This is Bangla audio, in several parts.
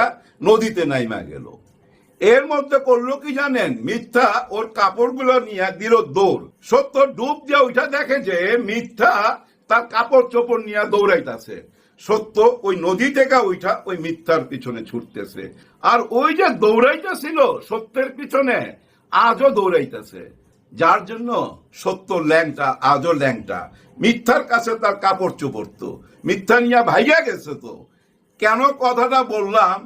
দিয়া নদীতে নাইমা গেল। এর মধ্যে করল কি জানেন? মিথ্যা ওর কাপড়গুলো নিয়ে দিল দৌড়। সত্য, ডুব দিয়ে ওইটা দেখে যে মিথ্যা তার কাপড় চোপড় নিয়ে দৌড়াইতাছে। সত্য, ওই নদী থেকে ওইটা ওই মিথ্যার পিছনে ছুটতেছে। আর ওই যে দৌড়াইতেছিল সত্যের পিছনে, আজও দৌড়াইতেছে। যার জন্য সত্য ল্যাংটা, আজও ল্যাংটা। মিথ্যার কাছে তার কাপড় চোপড় তো মিথ্যা নিয়ে ভাইয়া গেছে তো। কেন কথাটা বললাম?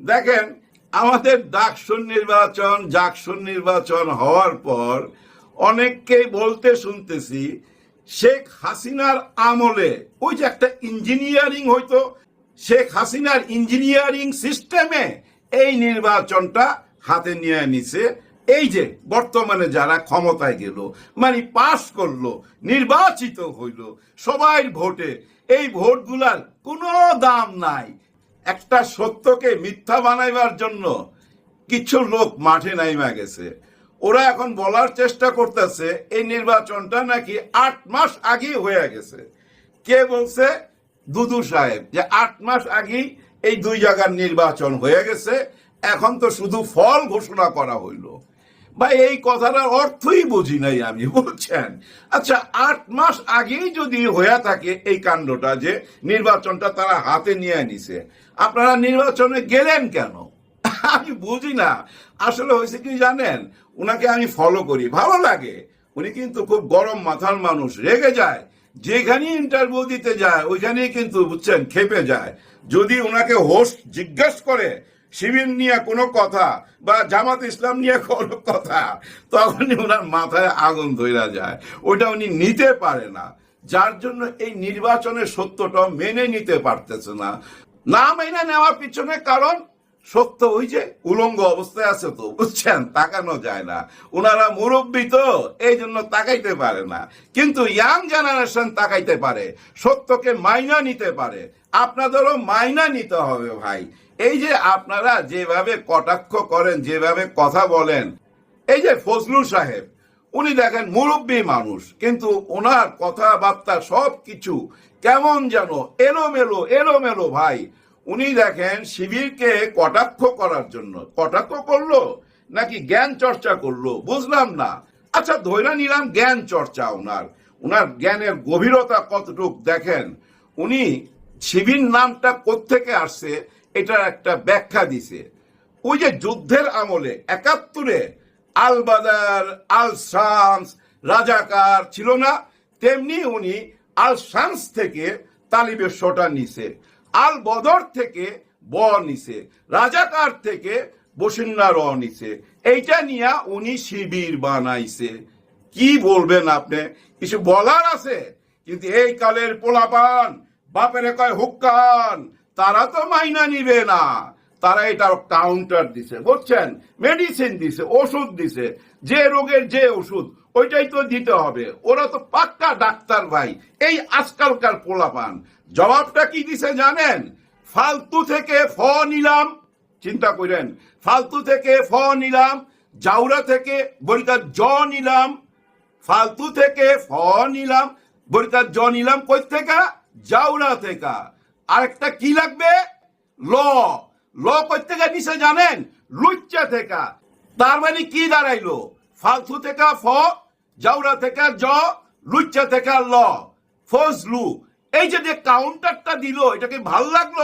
দেখেন, আমাদের ডাকসুন নির্বাচন জাকসুন নির্বাচন হওয়ার পর অনেককেই বলতে শুনতেছি, শেখ হাসিনার আমলে, ওই যে একটা ইঞ্জিনিয়ারিং হইতো, শেখ হাসিনার ইঞ্জিনিয়ারিং সিস্টেমে এই নির্বাচনটা হাতে নিয়ে নিছে। এই যে বর্তমানে যারা ক্ষমতায় গেল মানে পাশ করল, নির্বাচিত হইল, সবাই ভোটে, এই ভোটগুলার কোনো দাম নাই। একটা সত্যকে মিথ্যা বানাইবার জন্য কিছু লোক মাঠে নাইমা গেছে। ওরা এখন বলার চেষ্টা করতেছে, এই নির্বাচনটা নাকি আট মাস আগেই হয়ে গেছে। কে বলছে? দুদু সাহেব, যে আট মাস আগেই এই দুই জায়গার নির্বাচন হয়ে গেছে, এখন তো শুধু ফল ঘোষণা করা হইল। বা এই কথাটার অর্থই বুঝি নাই আমি বলছেন আচ্ছা আট মাস আগেই যদি হয়ে থাকে এই কাণ্ডটা যে নির্বাচনটা তারা হাতে নিয়ে নিছে আপনারা নির্বাচনে গেলেন কেন? আমি বুঝি না। আসলে হয়েছে কি জানেন? উনাকে আমি ফলো করি। ভালো লাগে। উনি কিন্তু খুব গরম মাথার মানুষ। রেগে যায়। যেখানে ইন্টারভিউ দিতে যায়, ওইখানেই কিন্তু বুঝছেন খেপে যায়। যদি ওনাকে হোস্ট জিজ্ঞেস করে, শিবির নিয়ে কোনো কথা বা জামাত ইসলাম নিয়ে কোনো কথা, তখনই ওনার মাথায় আগুন ধইরা যায়। ওটা উনি নিতে পারে না। যার জন্য এই নির্বাচনের সত্যটা মেনে নিতে পারতেছে না। না মেনে নেওয়ার পিছনে কারণ সত্য ওই যে উলঙ্গ অবস্থায় আছে তো, বুঝছেন? তাকানো যায় না। ওনারা মুরব্বী তো, এই জন্য তাকাইতে পারে না। কিন্তু ইয়াং জেনারেশন তাকাইতে পারে, সত্যকে মাইনা নিতে পারে। আপনাদেরও মাইনা নিতে হবে ভাই। এই যে আপনারা যেভাবে কটাক্ষ করেন, যেভাবে কথা বলেন, এই যে ফজলুল সাহেব, উনি দেখেন মুরব্বী মানুষ, কিন্তু ওনার কথাবার্তা সব কিছু কেমন যেন? এলোমেলো এলোমেলো ভাই। উনি দেখেন শিবিরকে কটাক্ষ করার জন্য। কটাক্ষ করল? নাকি জ্ঞান চর্চা করল? বুঝলাম না। আচ্ছা ধৈর্য নিলাম জ্ঞান চর্চা ওনার ওনার জ্ঞানের গভীরতা কতটুক দেখেন? উনি শিবির নামটা কোত্থেকে আসছে? এটার একটা ব্যাখ্যা দিছে। ওই যে যুদ্ধের আমলে, একাত্তরে আলবাদার আল রাজাকার ছিল না? তেমনি উনি আল শামস থেকে তালিবের শোটা নিছে, আল বদর থেকে ব নিছে, রাজাকার থেকে বসিন্না র নিছে। এইটা নিয়ে উনি শিবির বানাইছে। কি বলবেন আপনি? কিছু বলার আছে? কিন্তু এই কালের পোলাপান, বাপেরে কয় হুক্কান, তারা তো মাইনা নিবে না। তারা এটা কাউন্টার দিছে, বুঝছেন? মেডিসিন দিছে, ওষুধ দিছে। যে রোগের যে ওষুধ ওইটাই তো দিতে হবে। ওরা তো পাক্কা ডাক্তার ভাই। এই আজকালকার পোলাপান। জবাবটা কি দিছে জানেন? ফালতু থেকে ফ নিলাম, চিন্তা করেন। ফালতু থেকে ফ নিলাম, জাউরা থেকে বলিকার জ নিলাম, ফালতু থেকে ফ নিলাম বলিকার জ নিলাম কই থেকে? জাউরা থেকে। আরেকটা কি লাগবে? ল। ল কই থেকে নিছে জানেন? লুচ্চা থেকে। তার মানে কি দাঁড়াইলো? ফালতু থেকে ফ জাউরা থেকে জ, লুচ্চা থেকে ল। ফজলু, এই যে কাউন্টারটা দিল এটাকে ভালো লাগল?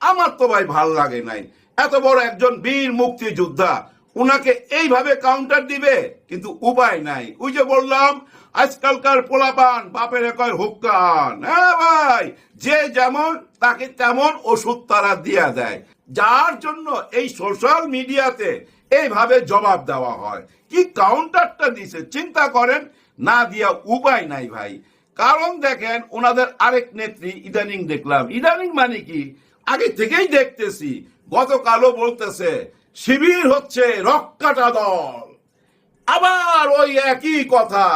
আমার তো ভাই ভালো লাগে নাই। এত বড় একজন বীর মুক্তিযোদ্ধা, উনাকে এইভাবে কাউন্টার দিবে, কিন্তু উপায় নাই। ওই যে বললাম, আজকালকার পোলাপান, বাপের কয় হুক্কান। হ্যাঁ ভাই, যে যেমন, তাকে তেমন ওষুধ তারা দিয়া দেয়। যার জন্য এই সোশ্যাল মিডিয়াতে এইভাবে জবাব দেওয়া হয়। কি কাউন্টারটা দিছে, চিন্তা করেন, না দিয়া উপায় নাই ভাই। কারণ দেখেন, ওনাদের আরেক নেত্রী ইদানিং দেখলাম। ইদানিং মানে কি? আগে থেকেই দেখতেছি, গতকালও বলতেছে, শিবির হচ্ছে রক্কাটা দল। আবার ওই একই কথা।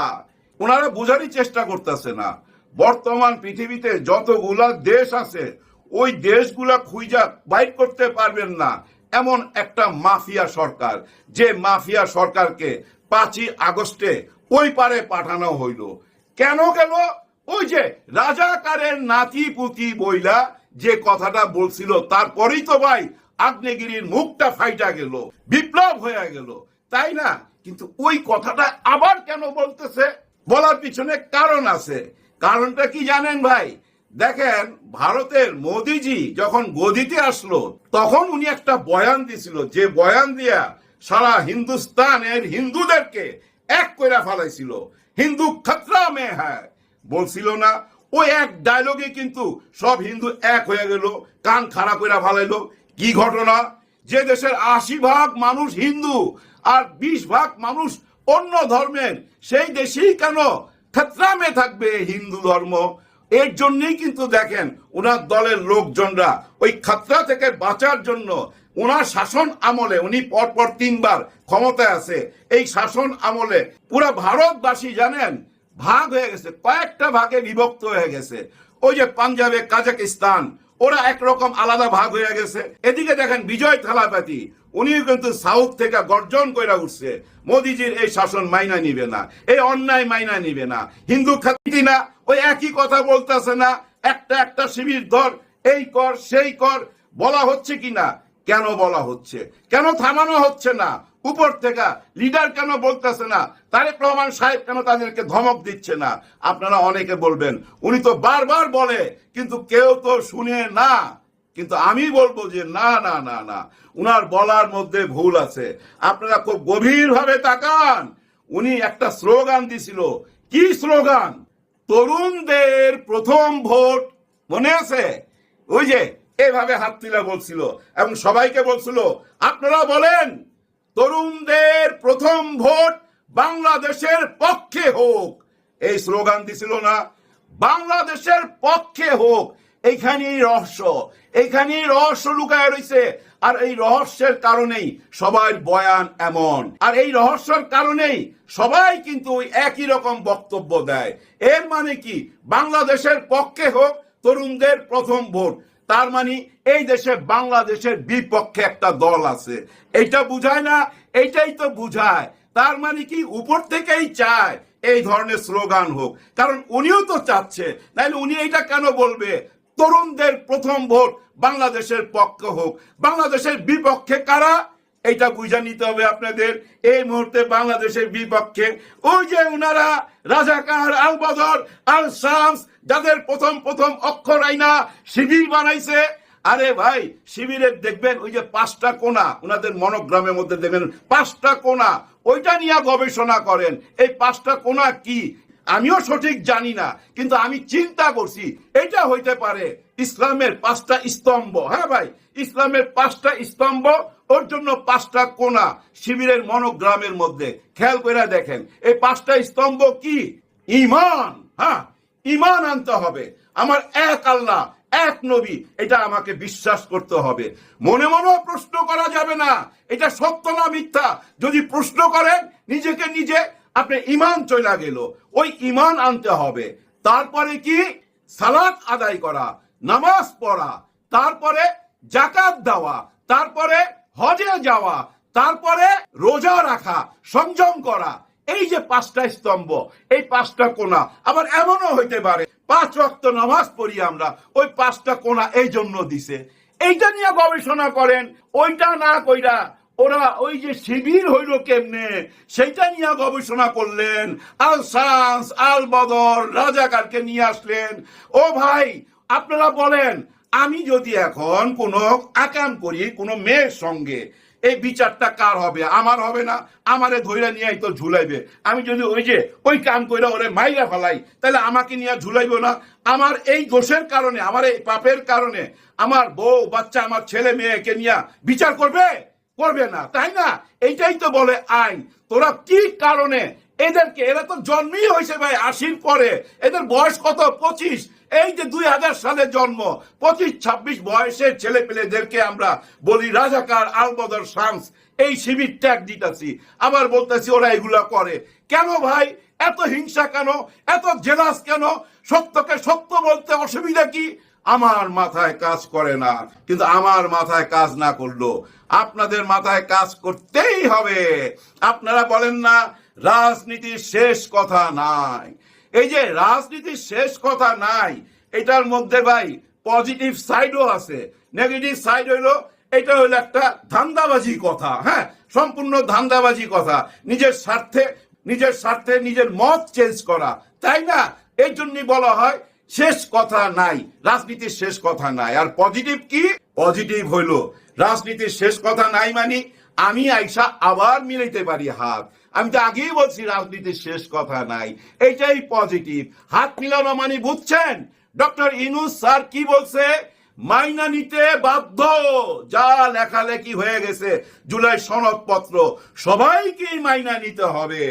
ওনারা বোঝারই চেষ্টা করতেছে না। বর্তমান পৃথিবীতে যতগুলা দেশ আছে, ওই দেশগুলা খুঁজা বাইর করতে পারবেন না। এমন একটা মাফিয়া সরকার, যে মাফিয়া সরকারকে পাঁচই আগস্টে ওই পারে পাঠানো হইল। কেন গেল ওই যে রাজাকারের নাতি পুতি বইলা যে কথাটা বলছিল, তারপরেই তো ভাই আগ্নেয়গিরির মুখটা ফাইটা গেল, বিপ্লব হয়ে গেল, তাই না? কিন্তু ওই কথাটা আবার কেন বলতেছে? বলার পিছনে কারণ আছে। কারণটা কি জানেন ভাই? দেখেন, ভারতের মোদিজি যখন গদিতে আসলো, তখন উনি একটা বয়ান দিছিল, যে বয়ান দিয়া সারা হিন্দুস্তানের হিন্দুদেরকে এক করে ফেলাইছিল, হিন্দু খতরা মে হ্যায়। বলছিল না ওই এক ডায়লগে কিন্তু সব হিন্দু এক হয়ে গেল, কান খারাপ করে ফেলাইলো। কি ঘটনা? যে দেশের আশি ভাগ মানুষ হিন্দু আর বিশ ভাগ মানুষ অন্য ধর্মের, সেই দেশেই কেন খতরামে থাকবে হিন্দু ধর্ম? এর জন্যই কিন্তু দেখেন ওনার দলের লোকজনরা ওই খাতরা থেকে বাঁচার জন্য ওনার শাসন আমলে, উনি পরপর তিনবার ক্ষমতায় আছে, এই শাসন আমলে পুরো ভারতবাসী জানেন, ভাগ হয়ে গেছে, কয়েকটা ভাগে বিভক্ত হয়ে গেছে। ওই যে পাঞ্জাবে, কাজাকিস্তান, ওরা একরকম আলাদা ভাগ হয়ে গেছে। এদিকে দেখেন বিজয় থালাপাতি উনিও কিন্তু সাউথ থেকে গর্জন করে উঠছে, মোদিজির এই শাসন মাইনা নিবে না, এই অন্যায় মাইনা নিবে না, হিন্দু খাতি না, ওই একই কথা বলতেছে না, একটা একটা শিবির ধর, এই কর, সেই কর, বলা হচ্ছে কি না কেন বলা হচ্ছে, কেন থামানো হচ্ছে না, উপর থেকে লিডার কেন বলতেছে না, তারেক রহমান সাহেব কেন তাদেরকে ধমক দিচ্ছে না, আপনারা অনেকে বলবেন, উনি তো বারবার বলে, কিন্তু কেউ তো শুনে না। কিন্তু আমি বলব যে না না না না। উনার বলার মধ্যে ভুল আছে। আপনারা খুব গভীরভাবে তাকান। উনি একটা স্লোগান দিছিল। কি স্লোগান? তরুণদের প্রথম ভোট মনে আছে? ওই যে এভাবে হাত তুলে বলছিল এবং সবাইকে বলছিল, আপনারা বলেন, তরুণদের প্রথম ভোট বাংলাদেশের পক্ষে হোক। এই স্লোগান দিছিল না। বাংলাদেশের পক্ষে হোক। এইখানেই রহস্য এইখানেই রহস্য লুকায় রয়েছে আর এই রহস্যের কারণেই সবাই বয়ান এমন। আর এই রহস্যের কারণেই সবাই কিন্তু ওই একই রকম বক্তব্য দেয়। এর মানে কি? বাংলাদেশের পক্ষে হোক তরুণদের প্রথম ভোট। তার মানে এই দেশে বাংলাদেশের বিপক্ষে একটা দল আছে। এটা বুঝায় না, এইটাই তো বুঝায়। তার মানে কি? উপর থেকেই চায় এই ধরনের স্লোগান হোক। কারণ উনিও তো চাচ্ছে। নাহলে উনি এইটা কেন বলবে? তরুণদের প্রথম ভোট বাংলাদেশের পক্ষে হোক। বাংলাদেশের বিপক্ষে কারা? এইটা বুঝে নিতে হবে আপনাদের। এই মুহূর্তে বাংলাদেশের বিপক্ষে ওই যে উনারা রাজাকার আল বদর আল শামস যাদের প্রথম প্রথম অক্ষর আইনা শিবির বানাইছে। আরে ভাই, শিবিরে দেখবেন ওই যে পাঁচটা কোনা ওনাদের মনোগ্রামের মধ্যে দেখবেন পাঁচটা কোনা। ওইটা নিয়ে গবেষণা করেন। এই পাঁচটা কোনা কি? আমিও সঠিক জানি না, কিন্তু আমি চিন্তা করছি, এটা হইতে পারে ইসলামের পাঁচটা স্তম্ভ। হ্যাঁ ভাই, ইসলামের পাঁচটা স্তম্ভ, ওর জন্য পাঁচটা কোনা শিবিরের মনোগ্রামের মধ্যে। খেয়াল করে দেখেন, এই পাঁচটা স্তম্ভ কি? ইমান। হ্যাঁ ইমান আনতে হবে। আমার এক আল্লাহ, এক নবী, এটা আমাকে বিশ্বাস করতে হবে। মনে মনেও প্রশ্ন করা যাবে না, এটা সত্য না মিথ্যা। যদি প্রশ্ন করেন, নিজেকে নিজে আপনি ইমান চলে গেল, ওই ইমান আনতে হবে। তারপরে কি? সালাত আদায় করা, নামাজ পড়া, তারপরে জাকাত দেওয়া, তারপরে হজে যাওয়া, তারপরে রোজা রাখা, সংযম করা। এই যে পাঁচটা স্তম্ভ, এই পাঁচটা কোনা আবার এমনও হইতে পারে, পাঁচ রক্ত নামাজ পড়ি আমরা, ওই পাঁচটা কোনা এই জন্য দিছে। এইটা নিয়ে গবেষণা করেন, ওইটা না কইরা ওরা ওই যে শিবির হইল কেমনে, সেইটা নিয়ে গবেষণা করলেন, আল সান্স, আল বদর, রাজাকারকে নিয়ে আসলেন। ও ভাই, আপনারা বলেন, আমি যদি এখন কোনো আকাম করি, কোনো মেয়ের সঙ্গে, এই বিচারটা কার হবে? আমার হবে না? আমারে ধইরা নিয়ে তো ঝুলাইবে। আমি যদি ওই যে ওই কাম কইরা ওরে মাইরা ফেলাই, তাহলে আমাকে নিয়ে ঝুলাইবো না? আমার এই দোষের কারণে, আমার এই পাপের কারণে, আমার বউ, বাচ্চা, আমার ছেলে, মেয়েকে নিয়ে বিচার করবে? করবে না, তাই না? এইটাই তো বলে আইন। তোরা কি কারণে? এদেরকে, এরা তো জন্মই হয়েছে ভাই, আশির পরে। এদের বয়স কত? পঁচিশ। এই যে দুই হাজার সালে জন্ম, পঁচিশ, ছাব্বিশ বয়সের ছেলে পেলেদেরকে আমরা বলি রাজাকার আলবদর শামস। এই শিবির ট্যাগ দিতেছি। আবার বলতেছি, ওরা এগুলা করে। কেন ভাই? এত হিংসা কেন? এত জেলাস কেন? সত্যকে সত্য বলতে অসুবিধা কি? আমার মাথায় কাজ করে না, কিন্তু আমার মাথায় কাজ না করল। আপনাদের মাথায় কাজ করতেই হবে। আপনারা বলেন না রাজনীতির শেষ কথা নাই। এই যে রাজনীতির শেষ কথা নাই, এটার মধ্যে ভাই পজিটিভ সাইডও আছে। নেগেটিভ সাইড হইল, এটা হলো একটা ধান্দাবাজি কথা হ্যাঁ? সম্পূর্ণ ধান্দাবাজি কথা। নিজের স্বার্থে নিজের স্বার্থে নিজের মত চেঞ্জ করা, তাই না? এই জন্যই বলা হয় শেষ কথা নাই, রাজনীতির শেষ কথা নাই। আর পজিটিভ কি? পজিটিভ হইল, রাজনীতির শেষ কথা নাই মানে আমি আইসা আবার মিলাইতে পারি হাত। আমি তো আগেই বলছি রাজনীতির শেষ কথা নাই, এইটাই পজিটিভ হাত মিলানো মানে বুঝছেন? ডক্টর ইনুস স্যার কি বলছে? মাইনা নিতে বাধ্য। যা লেখালেখি হয়ে গেছে, জুলাই সনদপত্র। সবাইকেই মাইনা নিতে হবে।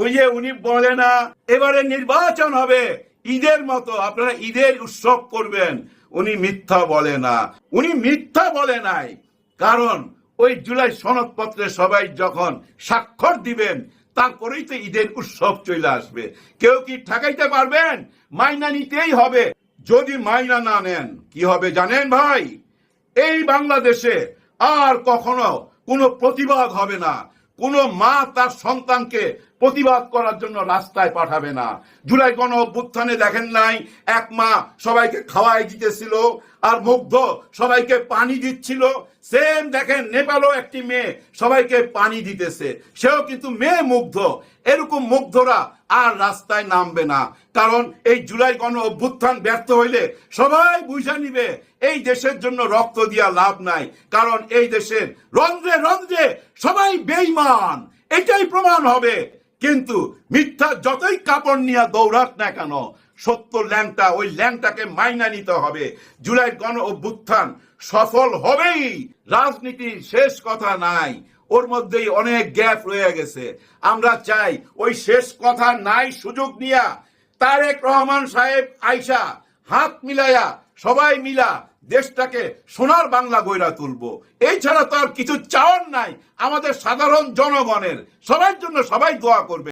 ওই যে উনি বলে না, এবারে নির্বাচন হবে। ঈদের মতো আপনারা ঈদের উৎসব করবেন। উনি মিথ্যা বলে না। উনি মিথ্যা বলে নাই। কারণ ওই জুলাই সনদপত্রে সবাই যখন স্বাক্ষর দিবেন, তারপরেই তো ঈদের উৎসব চলে আসবে। কেউ কি ঠেকাইতে পারবেন? মাইনা নিতেই হবে। যদি মাইনা না নেন, কি হবে জানেন ভাই? এই বাংলাদেশে আর কখনো কোনো প্রতিবাদ হবে না। কোনো মা তার সন্তানকে প্রতিবাদ করার জন্য রাস্তায় পাঠাবে না। জুলাই গণ অভ্যুত্থানে দেখেন নাই, এক মা সবাইকে খাওয়াই দিতেছিল, আর মুগ্ধ সবাইকে পানি দিচ্ছিল সেম দেখেন, নেপালও একটি মেয়ে, সবাইকে পানি দিতেছে। সেও কিন্তু মেয়ে মুগ্ধ। এরকম মুগ্ধরা আর রাস্তায় নামবে না। কারণ এই জুলাই গণ অভ্যুত্থান ব্যর্থ হইলে সবাই বুঝে নিবে, এই দেশের জন্য রক্ত দিয়া লাভ নাই। কারণ এই দেশের রন্ধ্রে রন্ধ্রে সবাই বেইমান এটাই প্রমাণ হবে। কিন্তু মিথ্যা যতই কাপড় নিয়ে দৌড়াক না কেন সত্য ল্যাংটা, ওই ল্যাংটাকে মাইনা নিতে হবে। জুলাই গণ অভ্যুত্থান সফল হবেই। রাজনীতির শেষ কথা নাই। ওর মধ্যেই অনেক গ্যাপ রয়ে গেছে। আমরা চাই ওই শেষ কথা নাই সুযোগ নিয়া তারেক রহমান সাহেব আইসা হাত মিলাইয়া, সবাই মিলা দেশটাকে সোনার বাংলা গইরা তুলবো। এই ছাড়া তো আর কিছু চাওয়ার নাই আমাদের সাধারণ জনগণের। সবার জন্য সবাই দোয়া করবে।